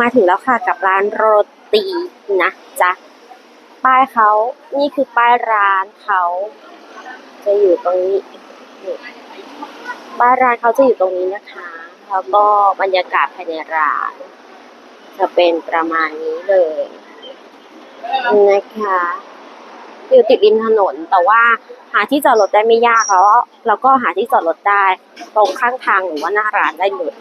มาถึงแล้วค่ะกับร้านโรตีนะจ๊ะป้ายเขานี่คือป้ายร้านเขา จะอยู่ตรงนี้ป้ายร้านเขาจะอยู่ตรงนี้นะคะ แล้วก็บรรยากาศภายในร้าน จะเป็นประมาณนี้เลยนะคะอยู่ติดริมถนนแต่ว่าหาที่จอดรถได้ไม่ยากแล้วเราก็หาที่จอดรถได้ ตรงข้างทางหรือว่าหน้าร้านได้เลย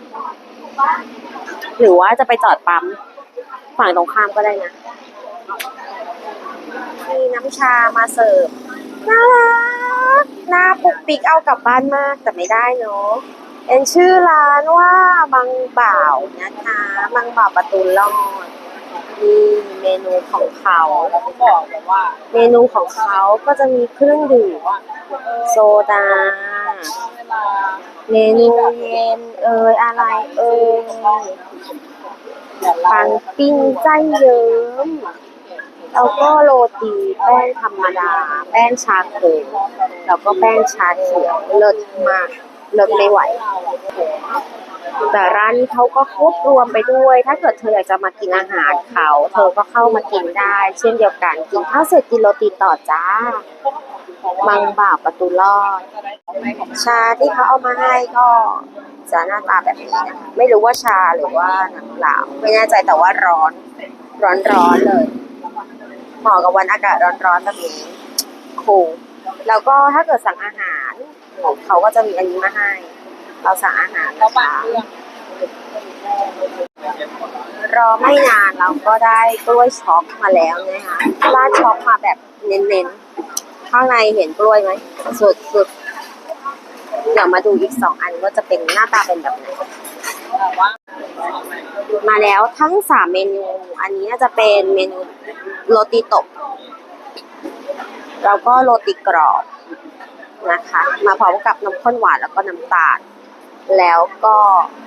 หรือว่าจะไปจอดปั๊มฝั่งตรงข้ามก็ได้นะ มีน้ำชามาเสิร์ฟ น่ารัก น่าปุกปิกเอากลับบ้านมากแต่ไม่ได้เนาะเป็นชื่อร้านว่าบางบ่าวนะคะบางบ่าวประตูลอด นี่เมนูของเขาเขาบอกว่า เมนูของเขาก็จะมีเครื่องดื่มโซดา เมนูเย็นเอ่ยอะไรเอ่ยแต่เราปังปิ้งไส้เยิ้มแล้วก็โรตีแป้งธรรมดา แป้งชาโคแล้วก็แป้งชาเขียวเลิศมากเลิศไม่ไหว แต่ร้านนี้เขาก็ควบรวมไปด้วย ถ้าเกิดเธออยากจะมากินอาหารเขาเธอก็เข้ามากินได้ เช่นเดียวกันกินข้าวเสร็จกินโรตีต่อจ้ามังบ่าประตูลอด ชาที่เขาเอามาให้ก็จะหน้าตาแบบนี้นะไม่รู้ว่าชาหรือว่าน้ำเปล่าไม่แน่ใจแต่ว่าร้อน ร้อนร้อนๆเลยเหมาะกับวันอากาศร้อนๆแบบนี้คูลแล้วก็ถ้าเกิดสั่งอาหาร เขาก็จะมีอันนี้มาให้ เราสั่งอาหารเขาบังคะเรื่องรอไม่นานเราก็ได้กล้วยช็อกมาแล้วนะคะราดช็อกมาแบบเน้นๆ ข้างในเห็นกล้วยไหมสุดๆ เดี๋ยวมาดูอีกสองอันว่าจะเป็นหน้าตาเป็นแบบไหนมาแล้วทั้งสามเมนู อันนี้น่าจะเป็นเมนูโรตีตบแล้วก็โรตีกรอบนะคะ มาพร้อมกับน้ำข้นหวานแล้วก็น้ำตาล แล้วก็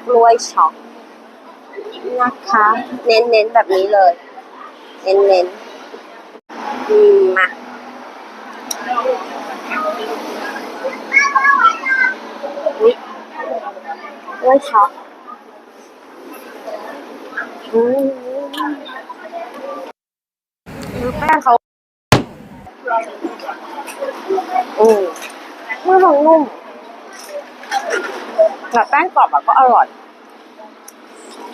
กล้วยช็อกนะคะ เน้นๆแบบนี้เลย เน้นๆมมาอุ๊ยกล้วยช็อกอืมคือแป้งเขาอืมเมื่อของนุ่ม แบบแป้งกรอบอะก็อร่อย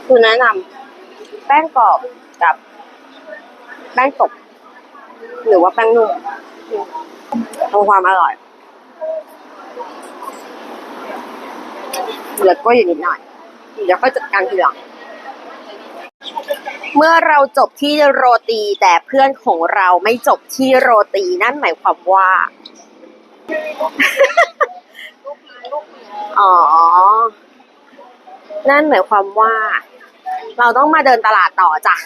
คือแนะนำแป้งกรอบกับ แป้งตกหรือว่าแป้งนุ่มอืมตรงความอร่อยเหลือก็อยู่นิดหน่อยเดี๋ยวค่อยจัดการทีหลัง เมื่อเราจบที่โรตีแต่เพื่อนของเราไม่จบที่โรตีนั่นหมายความว่า อ๋อ นั่นหมายความว่า เราต้องมาเดินตลาดต่อจ้ะ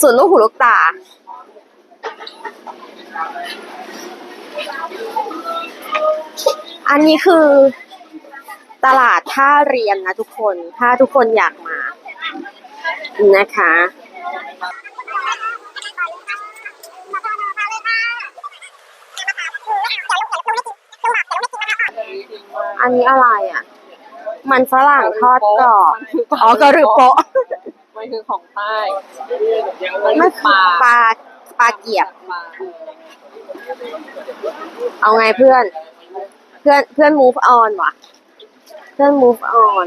ส่วนลูกหูลูกตา อันนี้คือ ตลาดท่าเรียนนะทุกคน ถ้าทุกคนอยากมา นะคะ อันนี้อะไรอะ มันฝรั่งทอดกรอบอ๋อกระหรือโปะมันคือของใต้ไม่คือปลาปลาเกียบปลาเอาไงเพื่อน เพื่อนเพื่อน move on ว่ะเพื่อน move on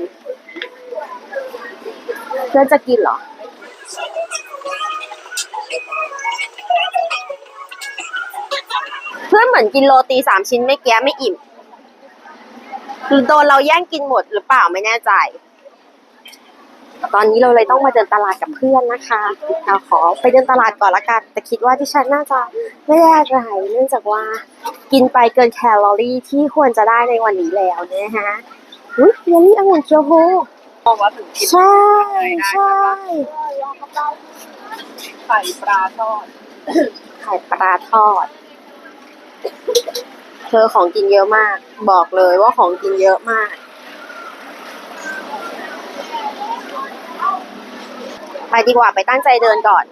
เพื่อนจะกินเหรอ พื่อนเหมือนกินโรตีสามชิ้นไม่แก้ไม่อิ่มคือโดนเราแย่งกินหมดหรือเปล่าไม่แน่ใจ ตอนนี้เราเลยต้องมาเดินตลาดกับเพื่อนนะคะเราขอไปเดินตลาดก่อนละกันแต่คิดว่าที่ฉันน่าจะไม่ได้อะไรเนื่องจากว่ากินไปเกินแคลอรี่ที่ควรจะได้ในวันนี้แล้วนะคะอุ้ยเยลลี่องุ่นเคียวโฮพอมาถึงกินใช่ใช่ไข่ปลาทอดไข่ปลาทอด เธอของกินเยอะมาก บอกเลยว่าของกินเยอะมาก ไปดีกว่าไปตั้งใจเดินก่อน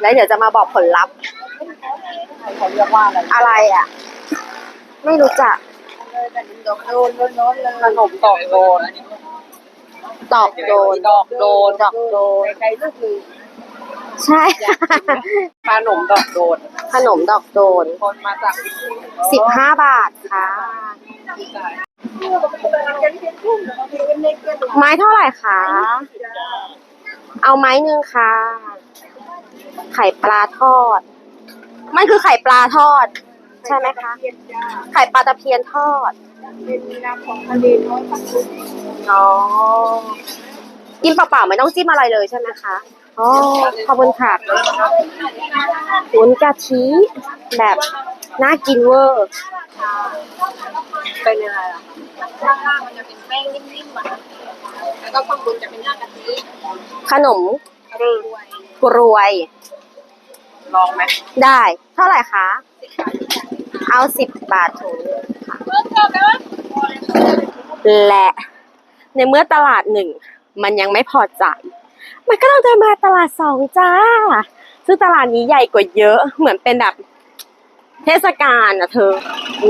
แล้วเดี๋ยวจะมาบอกผลลัพธ์เขาเรียกว่าอะไรอะไรอะ ไม่รู้จักโดนโดนโดนเลยขนมต่อโดนดอกโดนดอกโดนดอกโดนไกลๆลูกหนึง ใช่ ขนมดอกโดนขนมดอกโดนคนมาจากสิบห้าบาทค่ะ ไม้เท่าไหร่คะเอาไม้หนึ่งค่ะ ไข่ปลาทอด มันคือไข่ปลาทอด ใช่ไหมคะ ไข่ปลาตะเพียนทอดเป็นน้ำของทะเลน้อยปักกุอ๋อกินเปล่าๆไม่ต้องจิ้มอะไรเลยใช่ไหมคะ อ๋อขอบคุณค่ะวุ้นกะทิแบบน่ากินเวอร์เป็นยังไงอะข้างล่างมันจะเป็นแป้งนิ่มๆอะแล้วก็ข้างบนจะเป็นหน้ากะทิขนมรวยกรวย ลองไหมได้ เท่าไหร่คะ เอาสิบบาทถุงหนึ่งค่ะและในเมื่อตลาดหนึ่ง มันยังไม่พอใจ มันก็ต้องเดินมาตลาดสองจ้า ซึ่งตลาดนี้ใหญ่กว่าเยอะ เหมือนเป็นแบบเทศกาลอะเธออ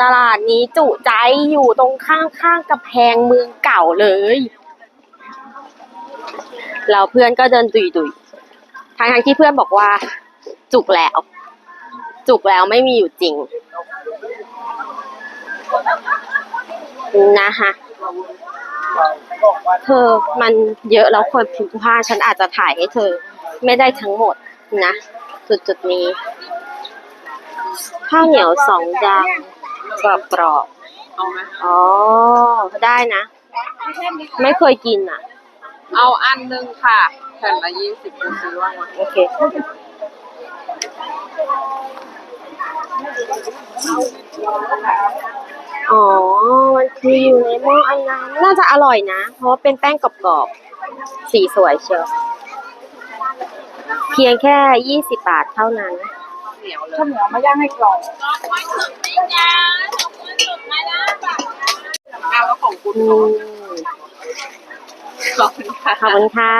ตลาดนี้จุใจอยู่ตรงข้างๆกับแพงเมืองเก่าเลยเราเพื่อนก็เดินดุยๆทางทางที่เพื่อนบอกว่า จุกแล้ว จุกแล้วไม่มีอยู่จริง นะคะ เธอมันเยอะแล้วคนผิวผ้าฉันอาจจะถ่ายให้เธอไม่ได้ทั้งหมดนะจุดจุดนี้ ข้าวเหนียวสองจานกรอบกรอบอ๋อ ได้นะ ไม่เคยกินอะ เอาอันหนึงค่ะแผ่นละยี่สิบซื้อว่างวะโอเค อ๋อ มันคืออยู่ในหม้ออันนั้นน่าจะอร่อยนะ เพราะว่าเป็นแป้งกรอบๆ สีสวยเชียว เพียงแค่ยี่สิบบาทเท่านั้นเหนียวเลยข้าวเหนียวมาย่างให้กรอบเอาแล้วของคุณอืมขอบคุณค่ะขอบคุณค่ะ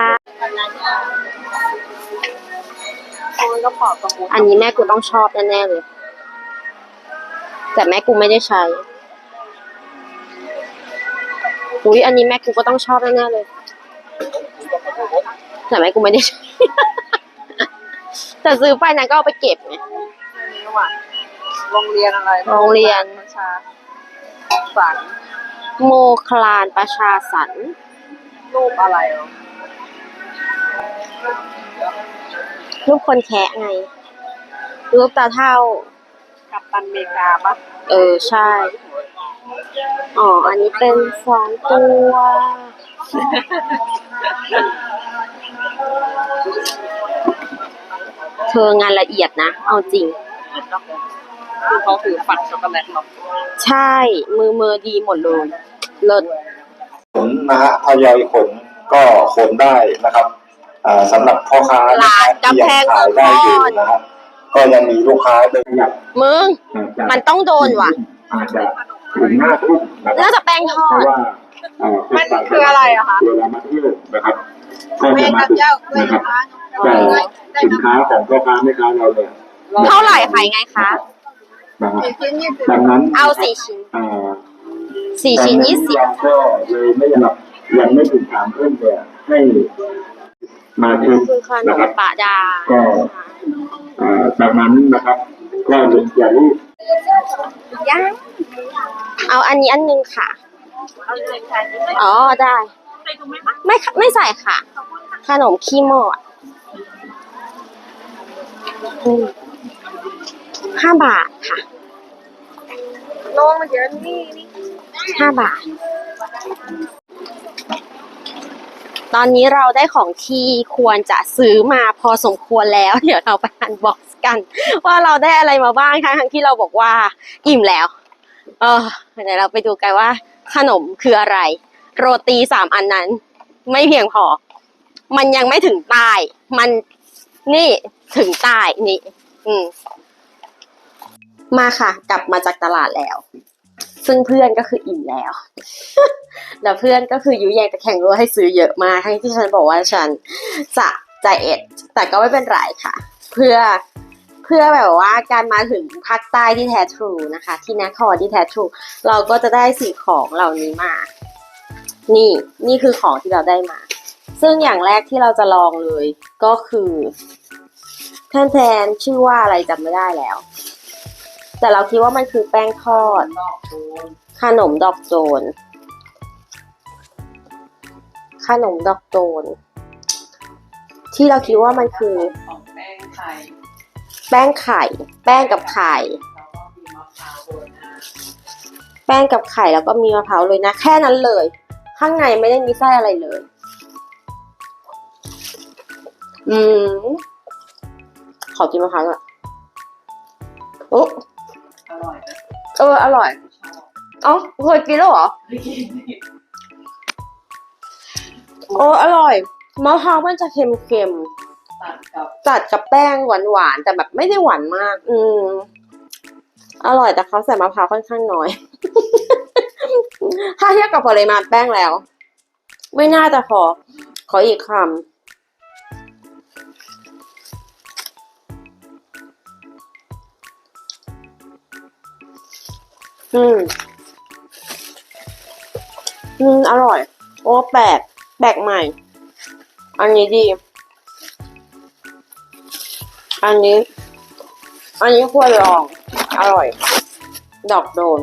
คุณก็ปอกกระมุนอันนี้แม่กูต้องชอบแน่ๆเลย แต่แม่กูไม่ได้ใช้ อุ้ยอันนี้แม่กูก็ต้องชอบแน่ๆเลย แต่แม่กูไม่ได้ใช้ แต่ซื้อไปนะก็เอาไปเก็บไงอันนี้ว่ะโรงเรียนอะไรโรงเรียนประชาสันโมคลานประชาสรรค์รูปอะไรอะรูปคนแคะไงรูปตาเท่า กัปตันอเมริกาปะเออ ใช่ อ๋อ อันนี้เป็นสองตัว เธองานละเอียดนะ เอาจริง คือเขาถือฝัดช็อกโกแลตเนาะใช่ มือมือดีหมดเลยเลิศ ขนนะฮะทยอยขนก็ขนได้นะครับอ่าสำหรับพ่อค้านะร้าคนรับที่ยังกำแพงขายได้อยู่เมืองนอนนะฮะ ก็ยังมีลูกค้าเดินอยากมึง มันต้องโดนว่ะ อาจจะถึงหน้าทุ่มนะคน่ารับจะแป้งทอเพราะดว่าเอ่อมันคืออะไรอะคะ เวลามาเที่ยวนะครับก็จะมาถึงนะครับแต่สินค้าของพ่อค้าแม่ค้าเราเนี่ยเท่าไหร่ขายไงคะ นะฮะดังนั้นเอาสี่ชิ้นอ่าสี่ชิ้นยี่สิบเราก็เลยไม่อยากยังไม่ถึงสามทุ่มเนี่ยให้ มาถึงคือขนนะมครับ ปะดา ก็อ่าจากนั้นนะครับ ก็อย่ารีบย่างเอาอันนี้อันหนึงค่ะอ๋อได้ไม่ค่ะไม่ใส่ค่ะ ขนมขี้หมอดอืมห้าบาทค่ะลงมาเดี๋ยวนี่นี่ห้าบาท ตอนนี้เราได้ของที่ควรจะซื้อมาพอสมควรแล้ว เดี๋ยวเราไปอันบ็อกซ์กัน ว่าเราได้อะไรมาบ้างทั้งทั้งที่เราบอกว่าอิ่มแล้ว เออเดี๋ยวเราไปดูกันว่า ขนมคืออะไร โรตีสามอันนั้น ไม่เพียงพอ มันยังไม่ถึงใต้มันนี่ถึงใต้นี่ อืมมาค่ะ กลับมาจากตลาดแล้ว ซึ่งเพื่อนก็คืออิ่มแล้ว แล้วเพื่อนก็คือยุแยงแต่แข่งรัวให้ซื้อเยอะมากทั้งที่ฉันบอกว่าฉันจะใจเอ็ด แต่ก็ไม่เป็นไรค่ะ เพื่อเพื่อแบบว่าการมาถึงภาคใต้ที่แท้ทรูนะคะ ที่นครที่แท้ทรูเราก็จะได้สิ่งของเหล่านี้มา นี่นี่คือของที่เราได้มา ซึ่งอย่างแรกที่เราจะลองเลยก็คือแทนแทนชื่อว่าอะไรจำไม่ได้แล้ว แต่เราคิดว่ามันคือแป้งทอดดอกโดนขนมดอกโจรขนมดอกโจรที่เราคิดว่ามันคือของแป้งไทยแป้งไข่ แป้งกับไข่แล้วก็มีมะพร้าวโรยหน้าแป้งกับไข่แล้วก็มีมะพร้าวเลยนะ แค่นั้นเลย ข้างในไม่ได้มีไส้อะไรเลย อืม ขอกินมะพร้าวก่อนโอ้ อร่อยนะเอออร่อยชอบเอ๋อเคยกินแล้วเหรอไม่กินดิโอ้อร่อยมะพร้าวมันจะเค็มตัดกับๆจัดกับแป้งหวานๆแต่แบบไม่ได้หวานมาก อืมอร่อยแต่เขาใส่มะพร้าวค่อนข้างน้อย ถ้าเทียบกับปริมาณแป้งแล้ว ไม่น่าจะพอขออีกคำ อืม อืม อร่อย โอ้แปลกแปลกใหม่ อันนี้ดี อันนี้ อันนี้ควรลอง อร่อย ดอกโดน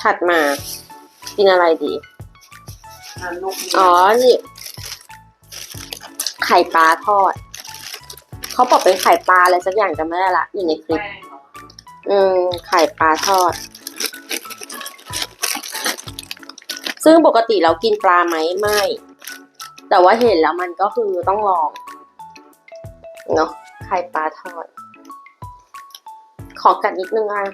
ถัดมา กินอะไรดีนุ๊กอ๋อ นี่ ไข่ปลาทอด เขาบอกเป็นไข่ปลาอะไรสักอย่างจำไม่ได้ละอยู่ในคลิปแป้งเหรออืม ไข่ปลาทอด ซึ่งปกติเรากินปลาไหมไม่ แต่ว่าเห็นแล้วมันก็คือต้องลอง เนาะไข่ปลาทอด ขอกัดนิดนึงอะ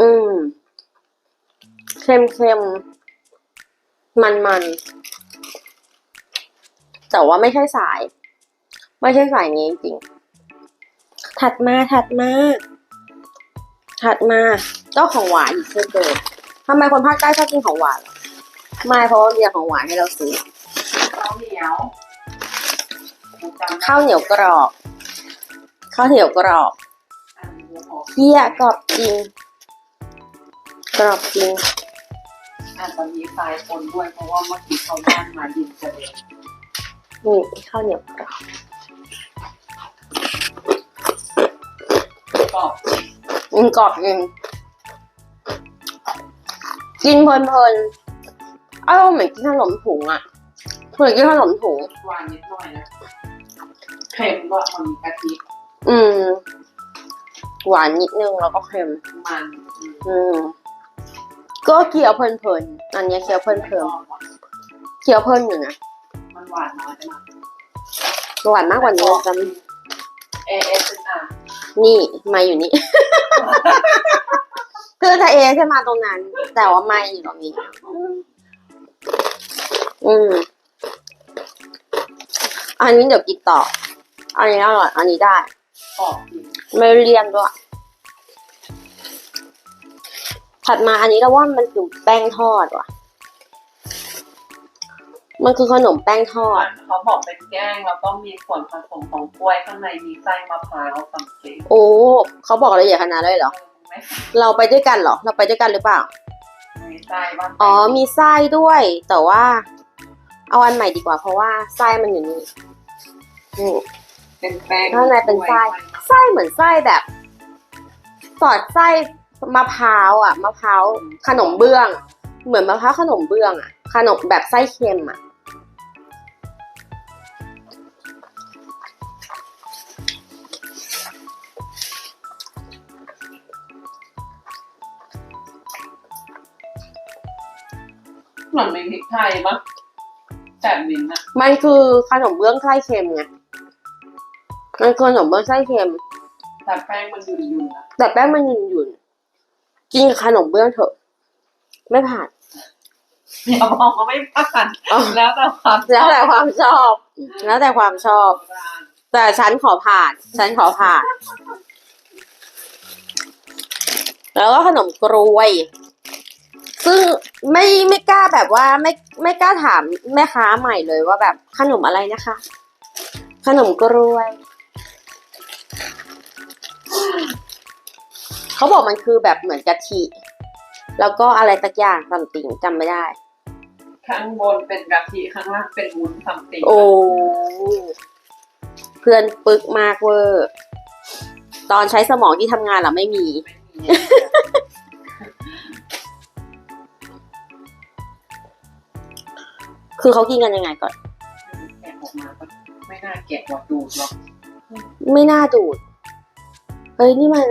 อืมเค็มเค็ มมันมันๆแต่ว่าไม่ใช่สาย ไม่ใช่สายนี้จริงๆถัดมาถัดมาถัดมาก็ของหวานอีกเช่นเดิมทำไมคนภาคใต้ชอบกินของหวานล่ะไม่เพราะว่ามีแต่ของหวานให้เราซื้อข้าวเหนียวหมูจำได้ข้าวเหนียวกรอบข้าวเหนียวกรอบอันนี้หอมเฮียกรอบจริงกรอบจริง อาจจะมีทรายปนด้วย เพราะว่าเมื่อกี้เขาย่างมาดินกระเด็นนี่ข้าวเหนียวกรอบกรอบอืมกรอบจริงกินเพลินๆอารมณ์เหมือนกินขนมถุงอะเหมือนกินขนมถุง หวานนิดหน่อยนะเค็มก็มันมีกะทิอืม หวานนิดนึงแล้วก็เค็มมัน อืมอืม ก็เคี้ยวเพลินๆอันเนี้ยเคี้ยวเพลินๆเคี้ยวเพลินอยู่นะมันหวานน้อยจังหวานมากกว่านี้จะเอเอสอะนี่มาอยู่นี่คือถ้าเอใช่มาตรงนั้น แต่ว่าไม่อยู่ตรงนี้ อืม อันนี้เดี๋ยวกินต่อ อันนี้อร่อย อันนี้ได้กรอบจริงไม่เลี่ยนด้วย ถัดมาอันนี้เราว่ามันคือแป้งทอดว่ะ มันคือขนมแป้งทอด เขาบอกเป็นแกงแล้วก็มีส่วนผสมของกล้วยข้างในมีไส้มะพร้าวสัมเกตโอ้เขาบอกละเอียดขนาดนั้นเลยเหรอ ไม่เราไปด้วยกันเหรอ เราไปด้วยกันหรือเปล่า มีไส้บ้างอ๋อมีไส้ด้วย แต่ว่า เอาอันใหม่ดีกว่าเพราะว่าไส้มันอยู่นี่นี่ เป็นแป้งข้างในเป็นไส้ ไส้เหมือนไส้แบบ สอดไส้ มะพร้าวอะมะพร้าวขนมเบื้อง เหมือนมะพร้าวขนมเบื้องอะ ขนมแบบไส้เค็มอะเหมือนมีพริกไทยปะแต่มินอะมันคือขนมเบื้องไส้เค็มไงมันคือขนมเบื้องไส้เค็มแต่แป้งมันยุ่นๆอะแต่แป้งมันหยุ่นหยุ่นๆ กินกับขนมเบื้องเถอะ ไม่ผ่านเดี๋ยวบอกว่าไม่ผ่านอ๋อ แล้วแต่ความแล้วแต่ความชอบ แล้วแต่ความชอบ แต่ฉันขอผ่าน ฉันขอผ่าน แล้วก็ขนมกรวย ซึ่งไม่ไม่กล้าแบบว่าไม่ไม่กล้าถามแม่ค้าใหม่เลยว่าแบบขนมอะไรนะคะ ขนมกล้วย เขาบอกมันคือแบบเหมือนกะทิ แล้วก็อะไรสักอย่างซัมติงจำไม่ได้ ข้างบนเป็นกะทิข้างล่างเป็นวุ้นซัมติงโอ้เพื่อนปึกมากเวอร์ตอนใช้สมองที่ทำงานเหรอไม่มีไม่มี คือเขากินกันยังไงก่อน แกะออกมาก็ไม่น่าแกะหรอกดูดหรอกไม่น่าดูด เฮ้ยนี่มัน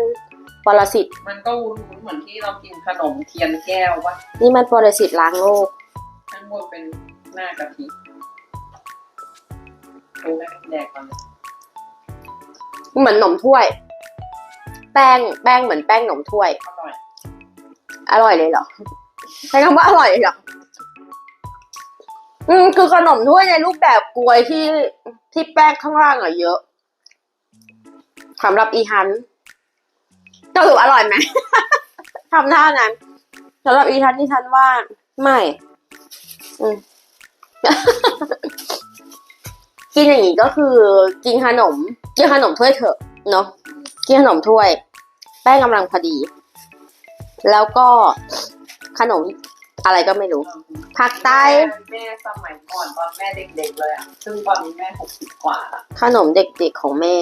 ปรสิต มันก็วุ้นๆเหมือนที่เรากินขนมเทียนแก้ววะนี่มันปรสิตล้างโลกข้างบนเป็นหน้ากะทิดูได้แดกก่อนเลยเหมือนหนมถ้วย แป้งแป้งเหมือนแป้งหนมถ้วย อร่อย อร่อยเลยเหรอใช้คำว่าอร่อยเลยเหรออืมคือขนมถ้วยในรูปแบบกลวยที่ที่แป้งข้างล่างอะเยอะสำหรับอีฮัน ก็ถืออร่อยไหม ทำท่านั้นสำหรับอีฮันที่ฉันว่าไม่อืม กินอย่างนี้ก็คือ กินขนม กินขนมถ้วยเถอะเนาะกินขนมถ้วย แป้งกำลังพอดี แล้วก็ขนมอะไรก็ไม่รู้ผักไต้แม่สมัยก่อนตอนแม่เด็กๆเลยอะ ซึ่งตอนนี้แม่หกสิบกว่าละขนมเด็กๆของแม่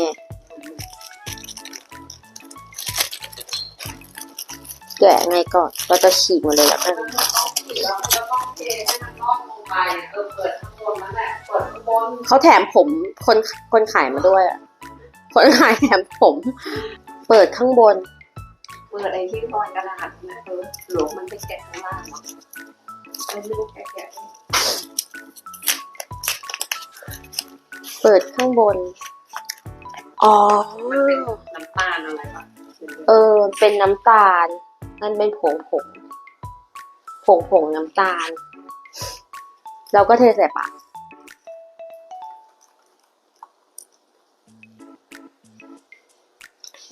แกะไงก่อน เราจะฉีกมาเลยแล้วกันมันจะต้องปิดแล้วมันจะต้องเทให้มันรอบลงไปเออเปิดข้างบนนั่นแหละเปิดข้างบนเขาแถมผมคนคนขายมาด้วยอะคนขายแถมผม เปิดข้างบน เปิดไอ้ที่รอยกระดาษนะเออหลวงมันไปแกะข้างล่างอะเป็นลูกแกะๆเปิดข้างบน อ๋อมันเป็นน้ำตาลอะไรปะเออ เป็นน้ำตาล มันเป็นผงผงผงผงน้ำตาล เราก็เทใส่ปาก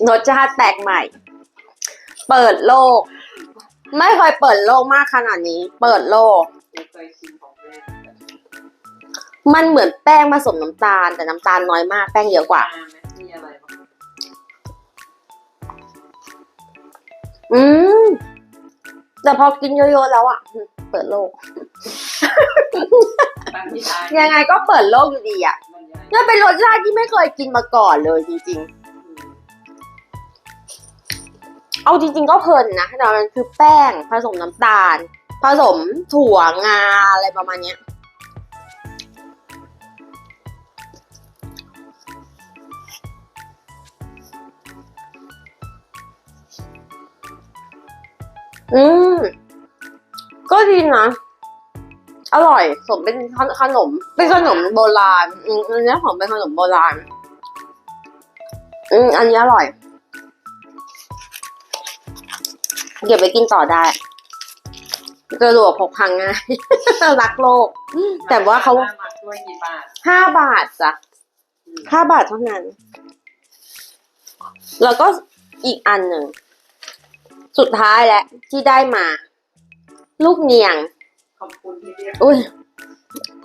รสชาติแปลกใหม่ เปิดโลก ไม่เคยเปิดโลกมากขนาดนี้ เปิดโลก มันเหมือนแป้งผสมน้ำตาล แต่น้ำตาลน้อยมาก แป้งเยอะกว่า อืมแต่พอกินเยอะๆแล้วอะ เปิดโลกตั้งที่ท้ายยังไงก็เปิดโลกอยู่ดีอะมันยังไงนี่เป็นรสชาติที่ไม่เคยกินมาก่อนเลยจริงๆเอาจริง ๆ ก็เพลินนะแต่มันคือแป้งผสมน้ำตาล ผสมถั่วงาอะไรประมาณเนี้ย อืม ก็ดีนะ อร่อย สมเป็นขนม เป็นขนมโบราณ อืมอันนี้ของเป็นขนมโบราณ อืม อันนี้อร่อย เก็บไปกินต่อได้สะดวกพกพาง่าย รักโลก แต่ว่าเขามาด้วยกี่บาทห้าบาทจ้ะห้าบาทเท่านั้น แล้วก็อีกอันหนึ่ง สุดท้ายแล้วที่ได้มา ลูกเนียง ขอบคุณที่เรียกอุ้ย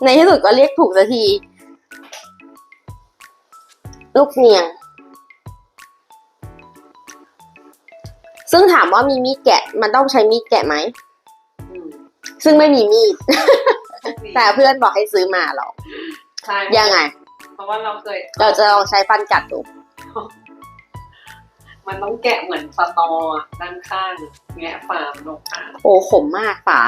ในที่สุดก็เรียกถูกสักที ลูกเนียง ซึ่งถามว่ามีมีดแกะ มันต้องใช้มีดแกะไหม อืมซึ่งไม่มีมีด แต่เพื่อนบอกให้ซื้อมาหรอกใช่ยังไง เพราะว่าเราเคยเราจะลองใช้ฟันกัดดู มันต้องแกะเหมือนสตออะด้านข้างแงะฝามนกอ่างโอ้ขมมากฝา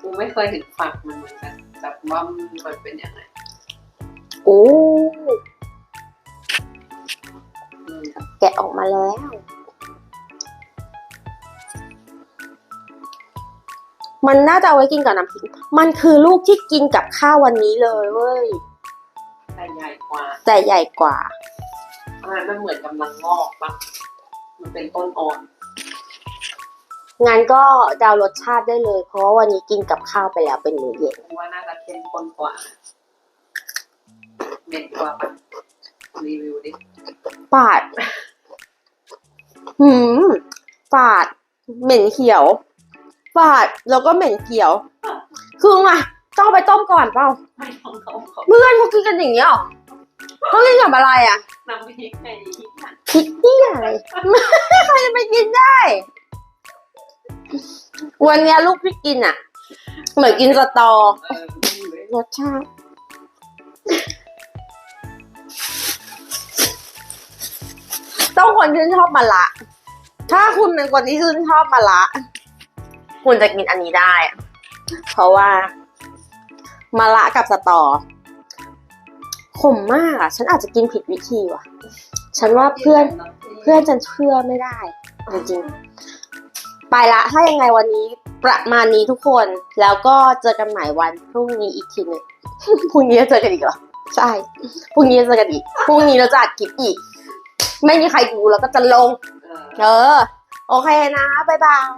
กูไม่เคยเห็นฝักมันเหมือนกันแต่ว่ามันเป็นยังไงโอ้อืมแกะออกมาแล้ว มันน่าจะเอาไว้กินกับน้ำพริก มันคือลูกที่กินกับข้าววันนี้เลยเว้ย แต่ใหญ่กว่า แต่ใหญ่กว่า อันนั้นมันเหมือนกำลังงอกปะมันเป็นต้นอ่อนงั้นก็เดาวรสชาติได้เลย เพราะว่าวันนี้กินกับข้าวไปแล้วเป็นมื้อเย็นกูว่าน่าจะเข้มข้นกว่าเด็ดกว่าปะรีวิวดิปาด หืมปาด เหม็นเขียวปาดแล้วก็เหม็นเขียว คือไงต้องเอาไปต้มก่อนเปล่าไม่ต้องเขาเขาเพื่อนเขากินกันอย่างนี้ยเหรอ ต้องกินกับอะไรอะน้ำพริกไงพริกหั่นพริกเนี่ยอะไรใครจะไปกินได้ วันเนี้ยลูกพี่กินอะ เหมือนกินสตอรสชาติต้องคนที่ชอบมะละ ถ้าคุณเป็นคนที่ชื่นชอบมะละ คุณจะกินอันนี้ได้ เพราะว่ามะละกับสตอ ขมมากอะ ฉันอาจจะกินผิดวิธีว่ะ ฉันว่าเพื่อนเพื่อนจะเชื่อไม่ได้ จริงๆ ไปละถ้ายังไงวันนี้ประมาณนี้ทุกคน แล้วก็เจอกันใหม่วันพรุ่งนี้อีกทีหนึ่งพรุ่งนี้จะเจอกันอีกเหรอ ใช่ พรุ่งนี้จะเจอกันอีก พรุ่งนี้เราจะอัดคลิปอีก ไม่มีใครดูแล้วก็จะลง เออ โอเคนะ บ๊ายบาย